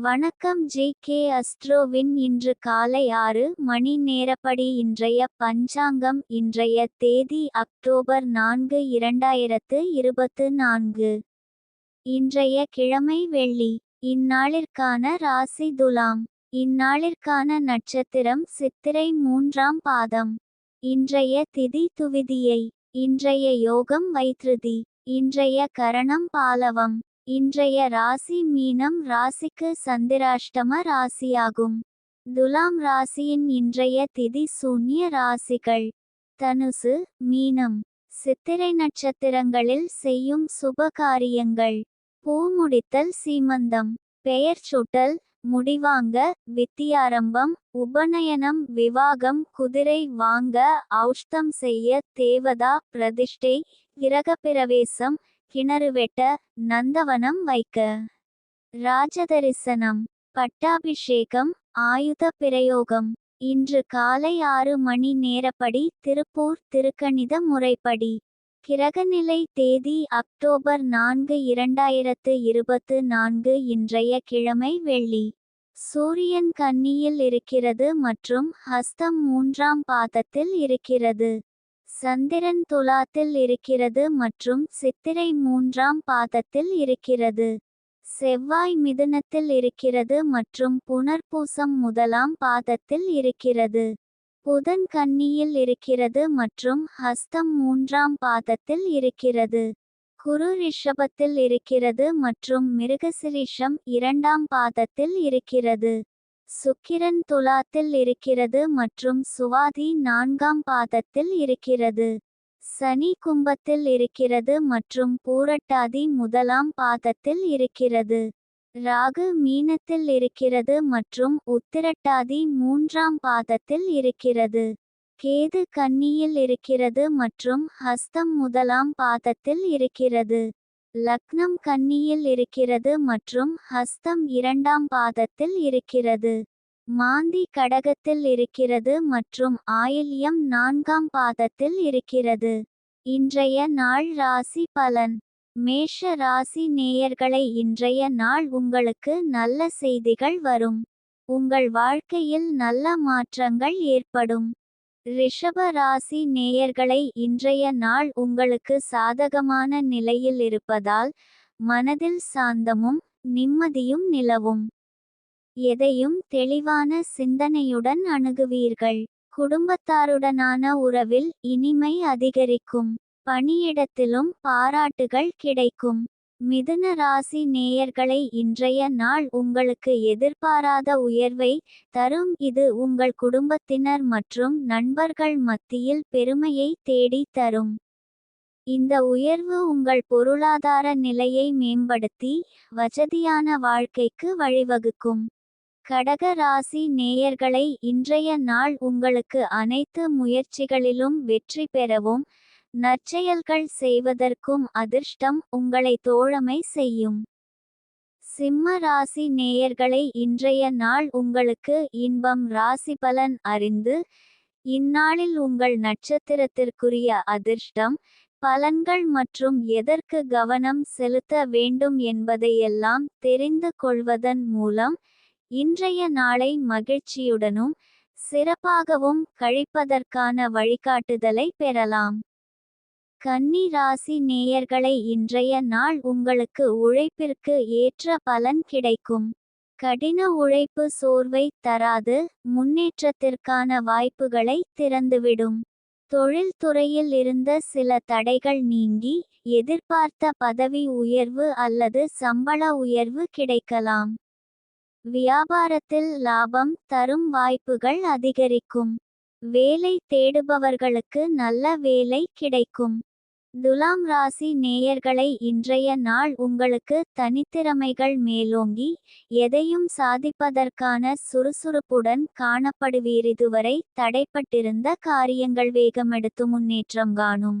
வணக்கம் J K அஸ்ட்ரோவின் இன்று காலை ஆறு மணி நேரப்படி இன்றைய பஞ்சாங்கம் இன்றைய தேதி அக்டோபர் நான்கு இரண்டாயிரத்து இருபத்து நான்கு. இன்றைய கிழமை வெள்ளி. இந்நாளிற்கான ராசி துலாம். இந்நாளிற்கான நட்சத்திரம் சித்திரை மூன்றாம் பாதம். இன்றைய திதி துவிதியை. இன்றைய யோகம் வைத்ருதி. இன்றைய கரணம் பாலவம். இன்றைய ராசி மீனம் ராசிக்கு சந்திராஷ்டம ராசியாகும். துலாம் ராசியின் இன்றைய திதி சூன்ய ராசிகள். தனுசு மீனம் சித்திரை நட்சத்திரங்களில் செய்யும் சுப காரியங்கள் பூ முடித்தல் சீமந்தம் பெயர் சூட்டல் முடிவாங்க வித்தியாரம்பம் உபநயனம் விவாகம் குதிரை வாங்க ஔஷ்தம் செய்ய தேவதா பிரதிஷ்டை கிரகப்பிரவேசம் கிணறு வெட்ட நந்தவனம் வைக்க. ராஜதரிசனம் பட்டாபிஷேகம் ஆயுத பிரயோகம். இன்று காலை ஆறு மணி நேரப்படி திருப்பூர் திருக்கணித முறைப்படி. கிரகநிலை தேதி அக்டோபர் நான்கு இரண்டாயிரத்து இருபத்து நான்கு இன்றைய கிழமை வெள்ளி. சூரியன் கன்னியில் இருக்கிறது மற்றும் ஹஸ்தம் மூன்றாம் பாதத்தில் இருக்கிறது. சந்திரன் துலாத்தில் இருக்கிறது மற்றும் சித்திரை மூன்றாம் பாதத்தில் இருக்கிறது. செவ்வாய் மிதுனத்தில் இருக்கிறது மற்றும் புனர்பூசம் முதலாம் பாதத்தில் இருக்கிறது. புதன் கன்னியில் இருக்கிறது மற்றும் ஹஸ்தம் மூன்றாம் பாதத்தில் இருக்கிறது. குரு ரிஷபத்தில் இருக்கிறது மற்றும் மிருகசிரிஷம் இரண்டாம் பாதத்தில் இருக்கிறது. சுக்கிரன் துலாத்தில் இருக்கிறது மற்றும் சுவாதி நான்காம் பாதத்தில் இருக்கிறது. சனி கும்பத்தில் இருக்கிறது மற்றும் பூரட்டாதி முதலாம் பாதத்தில் இருக்கிறது. ராகு மீனத்தில் இருக்கிறது மற்றும் உத்திரட்டாதி மூன்றாம் பாதத்தில் இருக்கிறது. கேது கன்னியில் இருக்கிறது மற்றும் ஹஸ்தம் முதலாம் பாதத்தில் இருக்கிறது. லக்னம் கன்னியில் இருக்கிறது மற்றும் ஹஸ்தம் இரண்டாம் பாதத்தில் இருக்கிறது. மாந்தி கடகத்தில் இருக்கிறது மற்றும் ஆயில்யம் நான்காம் பாதத்தில் இருக்கிறது. இன்றைய நாள் ராசி பலன். மேஷ ராசி நேயர்களை இன்றைய நாள் உங்களுக்கு நல்ல செய்திகள் வரும். உங்கள் வாழ்க்கையில் நல்ல மாற்றங்கள் ஏற்படும். ரிஷப ராசி நேயர்களை இன்றைய நாள் உங்களுக்கு சாதகமான நிலையில் இருப்பதால் மனதில் சாந்தமும் நிம்மதியும் நிலவும். எதையும் தெளிவான சிந்தனையுடன் அணுகுவீர்கள். குடும்பத்தாருடனான உறவில் இனிமை அதிகரிக்கும். பணியிடத்திலும் பாராட்டுகள் கிடைக்கும். மிதுன ராசி நேயர்களை இன்றைய நாள் உங்களுக்கு எதிர்பாராத உயர்வை தரும். இது உங்கள் குடும்பத்தினர் மற்றும் நண்பர்கள் மத்தியில் பெருமையை தேடி தரும். இந்த உயர்வு உங்கள் பொருளாதார நிலையை மேம்படுத்தி வசதியான வாழ்க்கைக்கு வழிவகுக்கும். கடக ராசி நேயர்களை இன்றைய நாள் உங்களுக்கு அனைத்து முயற்சிகளிலும் வெற்றி பெறவும் நற்செயல்கள் செய்வதற்கும் அதிர்ஷ்டம் உங்களை தோழமை செய்யும். சிம்ம ராசி நேயர்களை இன்றைய நாள் உங்களுக்கு இன்பம் ராசி பலன் அறிந்து இந்நாளில் உங்கள் நட்சத்திரத்திற்குரிய அதிர்ஷ்டம் பலன்கள் மற்றும் எதற்கு கவனம் செலுத்த வேண்டும் என்பதையெல்லாம் தெரிந்து கொள்வதன் மூலம் இன்றைய நாளை மகிழ்ச்சியுடனும் சிறப்பாகவும் கழிப்பதற்கான வழிகாட்டுதலை பெறலாம். கன்னி ராசி நேயர்களை இன்றைய நாள் உங்களுக்கு உழைப்பிற்கு ஏற்ற பலன் கிடைக்கும். கடின உழைப்பு சோர்வை தராது முன்னேற்றத்திற்கான வாய்ப்புகளை திறந்துவிடும். தொழில்துறையில் இருந்த சில தடைகள் நீங்கி எதிர்பார்த்த பதவி உயர்வு அல்லது சம்பள உயர்வு கிடைக்கலாம். வியாபாரத்தில் லாபம் தரும் வாய்ப்புகள் அதிகரிக்கும். வேலை தேடுபவர்களுக்கு நல்ல வேலை கிடைக்கும். துலாம் ராசி நேயர்களை இன்றைய நாள் உங்களுக்கு தனித்திறமைகள் மேலோங்கி எதையும் சாதிப்பதற்கான சுறுசுறுப்புடன் காணப்படுவீர். இதுவரை தடைப்பட்டிருந்த காரியங்கள் வேகமெடுத்து முன்னேற்றம் காணும்.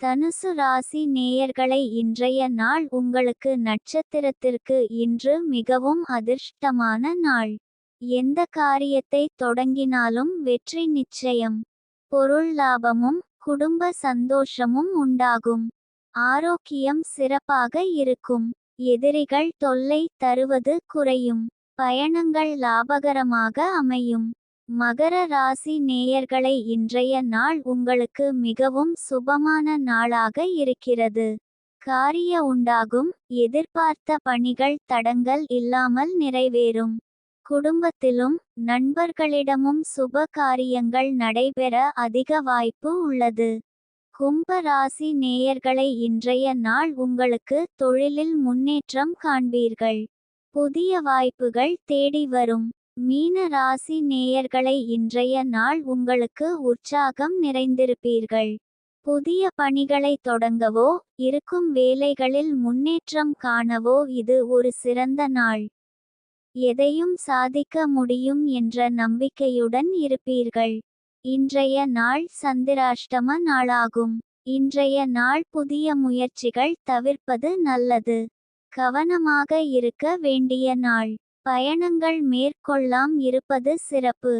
தனுசு ராசி நேயர்களை இன்றைய நாள் உங்களுக்கு நட்சத்திரத்திற்கு இன்று மிகவும் அதிர்ஷ்டமான நாள். எந்த காரியத்தை தொடங்கினாலும் வெற்றி நிச்சயம். பொருள் லாபமும் குடும்ப சந்தோஷமும் உண்டாகும். ஆரோக்கியம் சிறப்பாக இருக்கும். எதிரிகள் தொல்லை தருவது குறையும். பயணங்கள் லாபகரமாக அமையும். மகர ராசி நேயர்களை இன்றைய நாள் உங்களுக்கு மிகவும் சுபமான நாளாக இருக்கிறது. காரிய உண்டாகும் எதிர்பார்த்த பணிகள் தடங்கள் இல்லாமல் நிறைவேறும். குடும்பத்திலும் நண்பர்களிடமும் சுப காரியங்கள் நடைபெற அதிக வாய்ப்பு உள்ளது. கும்ப ராசி நேயர்களை இன்றைய நாள் உங்களுக்கு தொழிலில் முன்னேற்றம் காண்பீர்கள். புதிய வாய்ப்புகள் தேடி வரும். மீன ராசி நேயர்களை இன்றைய நாள் உங்களுக்கு உற்சாகம் நிறைந்திருப்பீர்கள். புதிய பணிகளை தொடங்கவோ இருக்கும் வேலைகளில் முன்னேற்றம் காணவோ இது ஒரு சிறந்த நாள். எதையும் சாதிக்க முடியும் என்ற நம்பிக்கையுடன் இருப்பீர்கள். இன்றைய நாள் சந்திராஷ்டம நாளாகும். இன்றைய நாள் புதிய முயற்சிகள் தவிர்ப்பது நல்லது. கவனமாக இருக்க வேண்டிய நாள். பயணங்கள் மேற்கொள்ளாம் இருப்பது சிறப்பு.